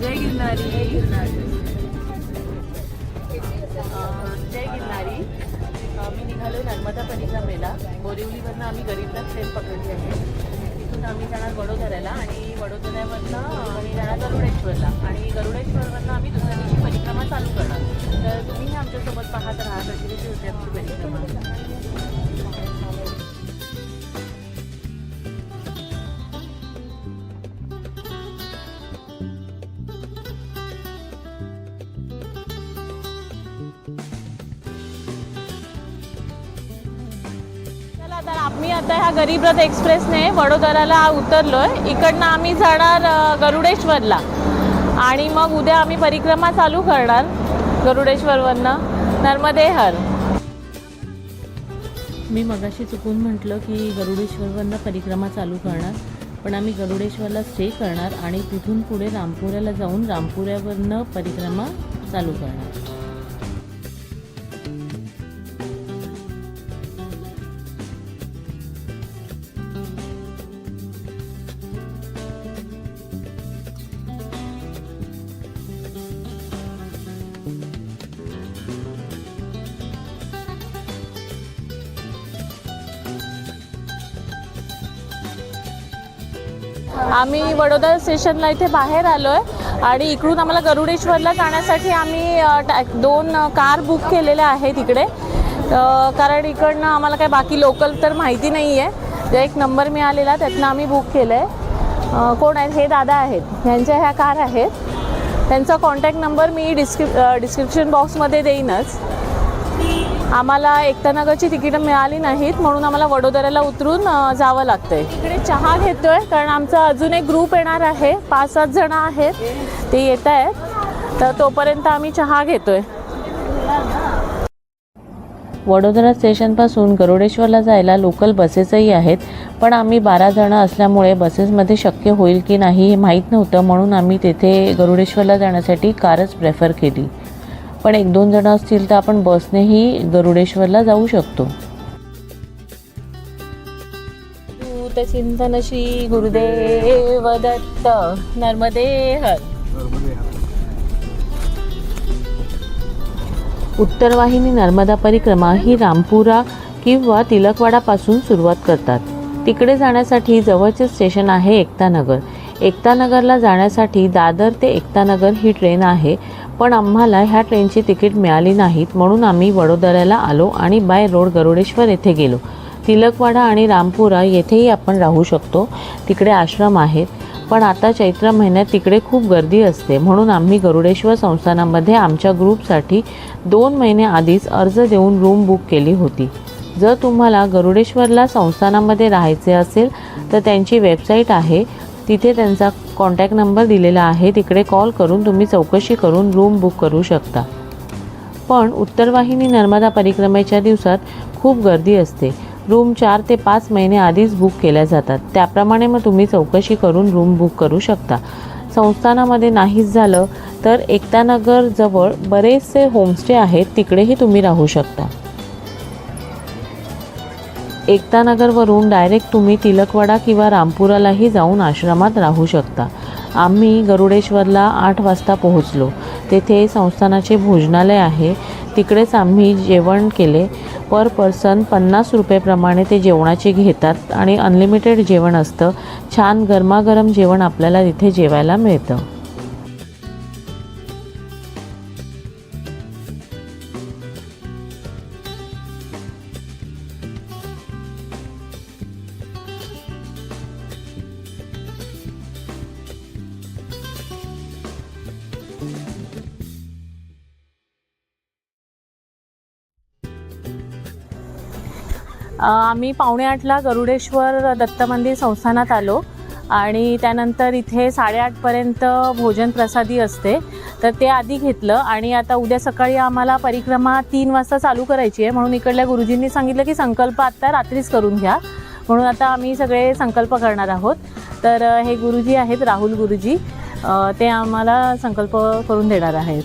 जय गिरणारी जय गिरणारी जय गिरणारी आम्ही निघालो नर्मदा परिक्रमेला बोरिवलीवरनं आम्ही गरीबनाथ ट्रेन पकडली आहे तिथून आम्ही जाणार वडोदऱ्याला आणि वडोदऱ्यावरनं आम्ही जाणार गरुडेश्वरला आणि गरुडेश्वरवरनं आम्ही दुसऱ्या दिवशी परिक्रमा चालू करणार. तर तुम्ही आमच्यासोबत पाहत राहा. कशी कशी होते तर आम्ही आता ह्या गरीबरथ एक्सप्रेसने वडोदराला आहे इकडनं आम्ही जाणार गरुडेश्वरला. आणि मग उद्या आम्ही परिक्रमा चालू करणार गरुडेश्वरवरनं. नर्मदेहर मी मगाशी चुकून म्हटलं की गरुडेश्वरवरनं परिक्रमा चालू करणार पण आम्ही गरुडेश्वरला स्टे करणार आणि तिथून पुढे रामपुऱ्याला जाऊन रामपुऱ्यावरनं परिक्रमा चालू करणार. आम्ही वडोदरा स्टेशनला इथे बाहेर आलो आहे आणि इकडून आम्हाला गरुडेश्वरला जाण्यासाठी आम्ही टॅ- दोन कार बुक केलेल्या आहेत इकडे. कारण इकडनं आम्हाला काय बाकी लोकल तर माहिती नाही आहे जे एक नंबर मिळालेला त्यातनं आम्ही बुक केलं आहे कोण आहेत? हे दादा आहेत. ह्यांच्या ह्या कार आहेत. त्यांचा कॉन्टॅक्ट नंबर मी डिस्क्रिप डिस्क्रिप्शन बॉक्समध्ये देईनच. आम्हाला एकतानगरची तिकीटं मिळाली नाहीत म्हणून आम्हाला वडोदऱ्याला उतरून जावं लागतंय. इकडे चहा घेतोय कारण आमचा अजून एक ग्रुप येणार आहे. पाच सात जण आहेत. ते येत आहेत तर तोपर्यंत आम्ही चहा घेतोय. वडोदरा स्टेशनपासून गरुडेश्वरला जायला लोकल बसेसही आहेत पण आम्ही बारा जणं असल्यामुळे बसेसमध्ये शक्य होईल की नाही हे माहीत नव्हतं म्हणून आम्ही तेथे गरुडेश्वरला जाण्यासाठी कारच प्रेफर केली. पण एक दोन जणं असतील तर आपण बसनेही गरुडेश्वरला जाऊ शकतो. चिंतन श्री गुरुदेव दत्त नर्मदे हर उत्तरवाहिनी नर्मदा परिक्रमा ही रामपुरा किंवा तिलकवाडापासून सुरुवात करतात. तिकडे जाण्यासाठी जवळचे स्टेशन आहे एकतानगर एकतानगरला जाण्यासाठी दादर ते एकतानगर ही ट्रेन आहे. पण आम्हाला ह्या ट्रेनची तिकीट मिळाली नाहीत म्हणून आम्ही वडोदऱ्याला आलो आणि बाय रोड गरुडेश्वर येथे गेलो. तिलकवाडा आणि रामपुरा येथेही आपण राहू शकतो. तिकडे आश्रम आहेत. पण आता चैत्र महिन्यात तिकडे खूप गर्दी असते. म्हणून आम्ही गरुडेश्वर संस्थानामध्ये आमच्या ग्रुपसाठी दोन महिने आधीच अर्ज देऊन रूम बुक केली होती. जर तुम्हाला गरुडेश्वरला संस्थानामध्ये राहायचे असेल तर त्यांची वेबसाईट आहे तिथे त्यांचा कॉन्टॅक्ट नंबर दिलेला आहे. तिकडे कॉल करून तुम्ही चौकशी करून रूम बुक करू शकता. पण उत्तरवाहिनी नर्मदा परिक्रमेच्या दिवसात खूप गर्दी असते. रूम चार ते पाच महिने आधीच बुक केल्या जातात. त्याप्रमाणे मग तुम्ही चौकशी करून रूम बुक करू शकता. संस्थानामध्ये नाहीच झालं तर एकतानगरजवळ बरेचसे होमस्टे आहेत. तिकडेही तुम्ही राहू शकता. एकतानगरवरून डायरेक्ट तुम्ही तिलकवाडा किंवा रामपुरालाही जाऊन आश्रमात राहू शकता. आम्ही गरुडेश्वरला आठ वाजता पोहोचलो. तेथे संस्थानाचे भोजनालय आहे. तिकडेच आम्ही जेवण केले. पर पर्सन पन्नास रुपयेप्रमाणे ते जेवणाचे घेतात आणि अनलिमिटेड जेवण असतं. छान गरमागरम जेवण आपल्याला तिथे जेवायला मिळतं. आम्ही पावणे आठला गरुडेश्वर दत्त मंदिर संस्थानात आलो आणि त्यानंतर इथे साडेआठपर्यंत भोजन प्रसादी असते. तर ते आधी घेतलं आणि आता उद्या सकाळी आम्हाला परिक्रमा तीन वाजता चालू करायची आहे. म्हणून इकडल्या गुरुजींनी सांगितलं की संकल्प आत्ता रात्रीच करून घ्या. म्हणून आता आम्ही सगळे संकल्प करणार आहोत. तर हे गुरुजी आहेत राहुल गुरुजी. ते आम्हाला संकल्प करून देणार आहेत.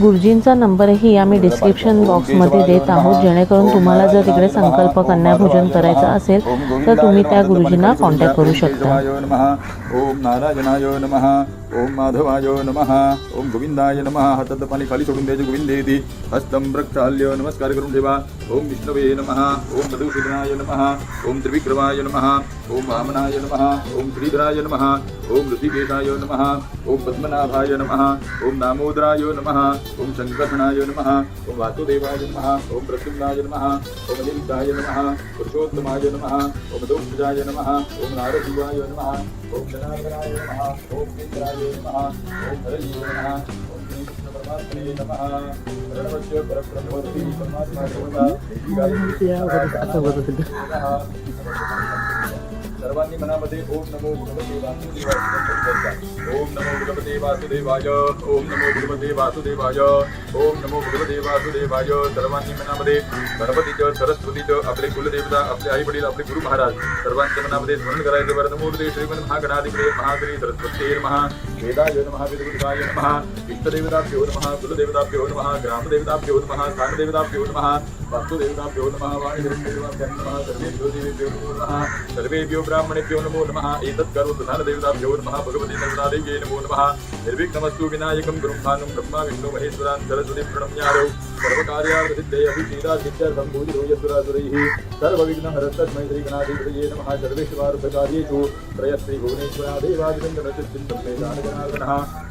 गुरुजींचा नंबरही आम्ही डिस्क्रिप्शन बॉक्समध्ये देत आहोत. जेणेकरून तुम्हाला जर तिकडे संकल्प कन्याभोजन करायचं असेल तर तुम्ही त्या गुरुजींना कॉन्टॅक्ट करू शकता. ओम नारायणाय नमः. ओम माधवाय नमः ओम गोविंदाय नमः हातात पाणी खाली सोडून द्यायचे गोविंदेती हस्तम प्रक्षाल्य नमस्कार करून ठेवा ओम विष्णवे नमः ओम मधुसूदनाय नमः ओम त्रिविक्रमाय नम ओम वामनाय नमः ओम श्रीधराय नम ओम ऋषिकेशाय नमः ओम पद्मनाभाय नमः ओम दामोदराय नमः ओम शङ्कर्षणाय नमः ओम वासुदेवाय नमः ओम प्रद्युम्नाय नम ओम अनिरुद्धाय नमः पुरुषोत्तमाय नम ओम दोक्षजाय नमः ओम नारसिंहाय नमः ओम जनार्दनाय नमः ओम केन्द्राय नमः ओम हरये नमः ओम श्रीकृष्णपरमात्मने नमः। प्रणवस्य परब्रह्मवती परमात्मा देवता सर्वांनी मनामध्ये ओम नमो भगवते वासुदेवाय ओम नमो भगवते वासुदेवाय ओम नमो भगवते वासुदेवाय ओम नमो भगवते वासुदेवाय. सर्वांनी मनामध्ये गणपतीचं सरस्वतीचं आपले कुलदेवता आपले आई वडील आपले गुरु महाराज सर्वांच्या मनामध्ये स्मरण करायचं वरदमूर्ती श्रीमन महागणाधिपते महाश्री सरस्वती महा वेदाय नमः विदुर्गाय नमः. इष्टदेवताभ्यो नमः कुलदेवताभ्यो नमः ग्रामदेवताभ्यो नमः स्थानदेवताभ्यो नमः. वास्तुदेवताभ्यो नमः वाणिदेवताभ्यो नमः सर्वेभ्यो देवेभ्यो नमो नमः सर्वेभ्यो ब्राह्मणेभ्यो नमो नमः एतत् कर्म प्रधानदेवताभ्यो नमः भगवती नर्मदादेव्यै नमो नमः। निर्विघ्नमस्तु विनायकं ब्रह्मानं ब्रह्मा विष्णु महेश्वरान् सरस्वती प्रणम्यारौ। सर्वकार्यार्थसिद्धये अभिषेदादित्यर्थं भूजिरो यस्वरासुरैः सर्वविघ्नहरस्तस्मै श्रीगणाधिपतये नमः सर्वेश्वरार्थकार्येषु त्रयस्त्री भुवनेश्वरादेवादिनन्दनचिन्तं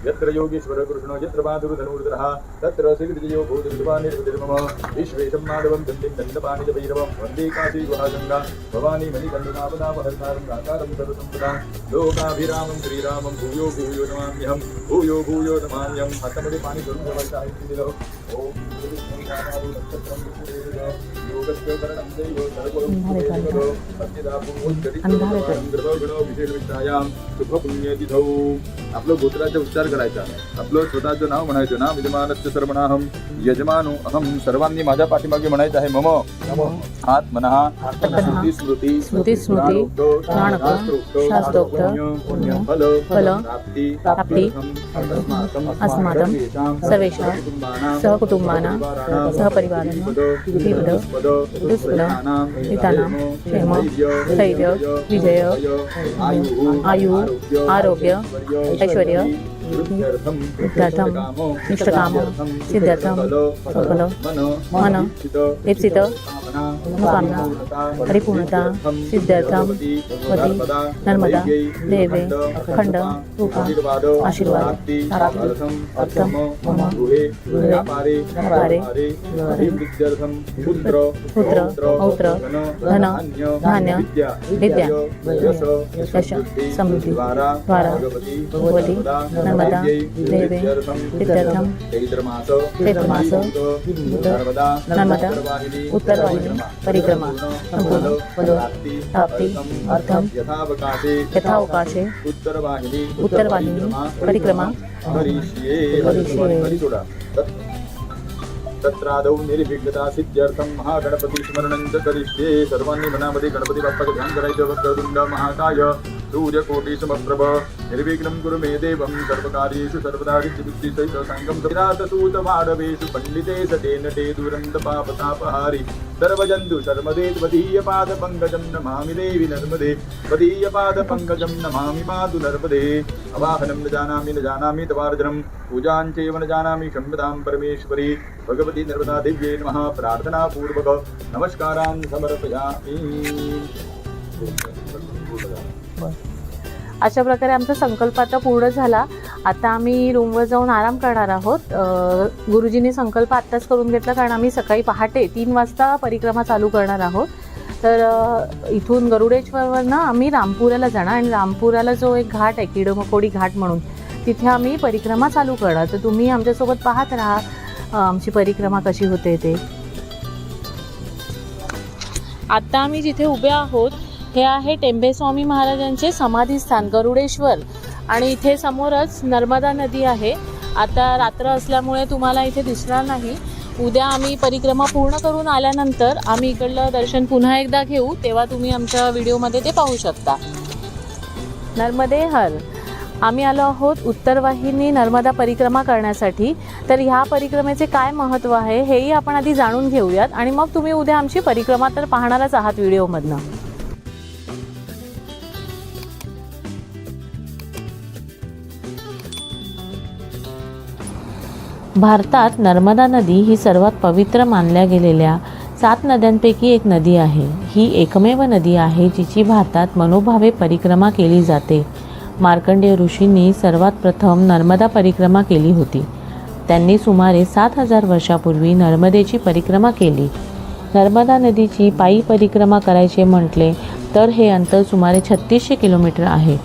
यत्र योगीश्वरकृष्णो यत्र माधुरधनुर्धरः तत्र श्रीकृतियो भूतिर्वानिर्मम विश्वेशं माधव दण्डिं दण्डपाणिजभैरवं वन्दे काशी गुहागङ्गा भवानी मणिकण्डनाभनामहर्तारं गाकारं सर्वसम्पदां लोकाभिरामं श्रीरामं भूयो भूयो नमाम्यहं। भूयो भूयो பூயோ हातामध्ये पाणी करून ठेवायचं आहे ते दिलं योगस्य आपलं गोत्राचा उच्चार करायचा। आपलं स्वतःचं नाव म्हणायचं। ना विद्यमानस्य सर्वनाहम यजमानो अहम सर्वांनी माझ्या पाठीमागे म्हणायचं आहे मम. आत्मनः. स्मृती स्मृती स्मृती स्मृती, फल फल, प्राप्ती अस्माकं सर्वेषां, सहकुटुम्बानां, सहपरिवाराणां, दुष्पद, हितानां, क्षेम, स्थैर्य, विजय, आयु, आरोग्य, ऐश्वर्य, वृद्ध्यर्थं, इष्टकामं, सिद्ध्यर्थं, सफल, मन, इप्सित, परिपूर्णता, वती, नर्मदा, देवे, खंड, रूपा, आशीर्वाद, अर्थम, मम, व्यापारे पुत्र धन, धान्य, विद्या, यश समृद्धी, द्वारा भगवती भगवती, नर्मदा, देवे, सिद्ध्यर्थं, चैत्रमास नर्मदा उत्तरवाहिनी परिक्रमा, संपूर्ण, फल, प्राप्ती, अर्थम, यथावकाशे उत्तरवाहिनी उत्तरवाहिनी, परिक्रमा, तत्रादौ निर्विघ्नता सिद्ध्यर्थं महागणपती स्मरणं च करिष्ये सर्वांनी मनामध्ये गणपती बाप्पाचं ध्यान करायचं वक्रतुंड महाकाय सूर्यकोटी समप्रभ निर्विघ्नं कुरु मे देवं सर्वकार्येषु सर्वदा सिद्धिसहित संगम सूत माधवेषु पंडिते सते नटे सर्वजन्तु शर्मदे त्वदीय नमामि देवि नर्मदे त्वदीय नमामि मातु नर्मदे। अवाहनं न जानामि न जानामि तवार्जनं पूजाञ्चैव न जानामि क्षम्यतां परमेश्वरी। भगवती नर्मदा दिव्ये नमः प्रार्थनापूर्वक नमस्कारान् समर्पयामि। अशा प्रकारे आमचा संकल्प आता पूर्ण झाला. आता आम्ही रूमवर जाऊन आराम करणार आहोत. गुरुजींनी संकल्प आत्ताच करून घेतला कारण आम्ही सकाळी पहाटे तीन वाजता परिक्रमा चालू करणार आहोत. तर इथून गरुडेश्वरवरनं आम्ही रामपुराला जाणार आणि रामपुराला जो एक घाट आहे किडमकोडी घाट म्हणून तिथे आम्ही परिक्रमा चालू करणार. तर तुम्ही आमच्यासोबत पाहत राहा आमची परिक्रमा कशी होते ते. आत्ता आम्ही जिथे उभे आहोत हे आहे टेंबेस्वामी महाराजांचे समाधीस्थान गरुडेश्वर. आणि इथे समोरच नर्मदा नदी आहे. आता रात्र असल्यामुळे तुम्हाला इथे दिसणार नाही. उद्या आम्ही परिक्रमा पूर्ण करून आल्यानंतर आम्ही इकडलं दर्शन पुन्हा एकदा घेऊ तेव्हा तुम्ही आमच्या व्हिडिओमध्ये ते पाहू शकता. नर्मदे हर आम्ही आलो आहोत उत्तरवाहिनी नर्मदा परिक्रमा करण्यासाठी. तर ह्या परिक्रमेचे काय महत्त्व आहे हेही आपण आधी जाणून घेऊयात. आणि मग तुम्ही उद्या आमची परिक्रमा तर पाहणारच आहात व्हिडिओमधनं. भारतात नर्मदा नदी ही सर्वात पवित्र मानल्या गेलेल्या सात नद्यांपैकी एक नदी आहे. ही एकमेव नदी आहे जिची भारतात मनोभावे परिक्रमा केली जाते. मार्कंडेय ऋषींनी सर्वात प्रथम नर्मदा परिक्रमा केली होती. त्यांनी सुमारे सात हजार वर्षापूर्वी नर्मदेची परिक्रमा केली. नर्मदा नदीची पायी परिक्रमा करायचे म्हटले तर हे अंतर सुमारे छत्तीसशे किलोमीटर आहे.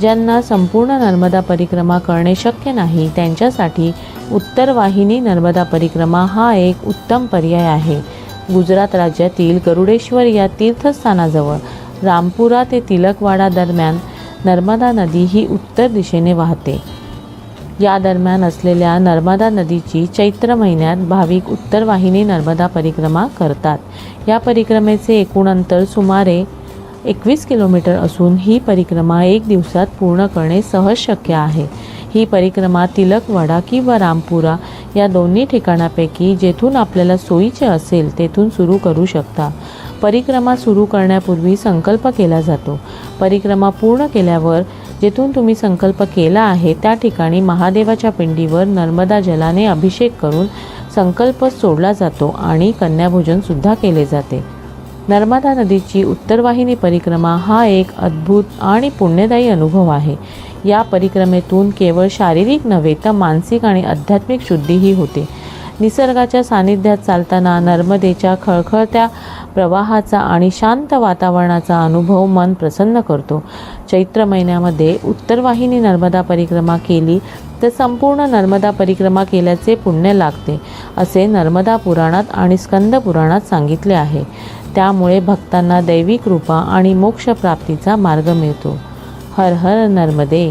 ज्यांना संपूर्ण नर्मदा परिक्रमा करणे शक्य नाही त्यांच्यासाठी उत्तर वाहिनी नर्मदा परिक्रमा हा एक उत्तम पर्याय आहे. गुजरात राज्यातील गरुडेश्वर या तीर्थस्थानाजवळ रामपुरा ते तिलकवाडा दरम्यान नर्मदा नदी ही उत्तर दिशेने वाहते. या दरम्यान असलेल्या नर्मदा नदीची चैत्र महिन्यात भाविक उत्तर वाहिनी नर्मदा परिक्रमा करतात. या परिक्रमेचे एकूण अंतर सुमारे एकवीस किलोमीटर असून ही परिक्रमा एक दिवसात पूर्ण करणे सहज शक्य आहे. ही परिक्रमा तिलकवाडा किंवा रामपुरा या दोन्ही ठिकाणापैकी जेथून आपल्याला सोयीचे असेल तेथून सुरू करू शकता. परिक्रमा सुरू करण्यापूर्वी संकल्प केला जातो. परिक्रमा पूर्ण केल्यावर जेथून तुम्ही संकल्प केला आहे त्या ठिकाणी महादेवाच्या पिंडीवर नर्मदा जलाने अभिषेक करून संकल्प सोडला जातो आणि कन्याभोजनसुद्धा केले जाते. नर्मदा नदीची उत्तरवाहिनी परिक्रमा हा एक अद्भुत आणि पुण्यदायी अनुभव आहे. या परिक्रमेतून केवळ शारीरिक नव्हे तर मानसिक आणि आध्यात्मिक शुद्धीही होते. निसर्गाच्या सानिध्यात चालताना नर्मदेच्या खळखळत्या प्रवाहाचा आणि शांत वातावरणाचा अनुभव मन प्रसन्न करतो. चैत्र महिन्यामध्ये उत्तरवाहिनी नर्मदा परिक्रमा केली तर संपूर्ण नर्मदा परिक्रमा केल्याचे पुण्य लागते असे नर्मदा पुराणात आणि स्कंद पुराणात सांगितले आहे. त्यामुळे भक्तांना दैवी कृपा आणि मोक्षप्राप्तीचा मार्ग मिळतो. हर हर नर्मदे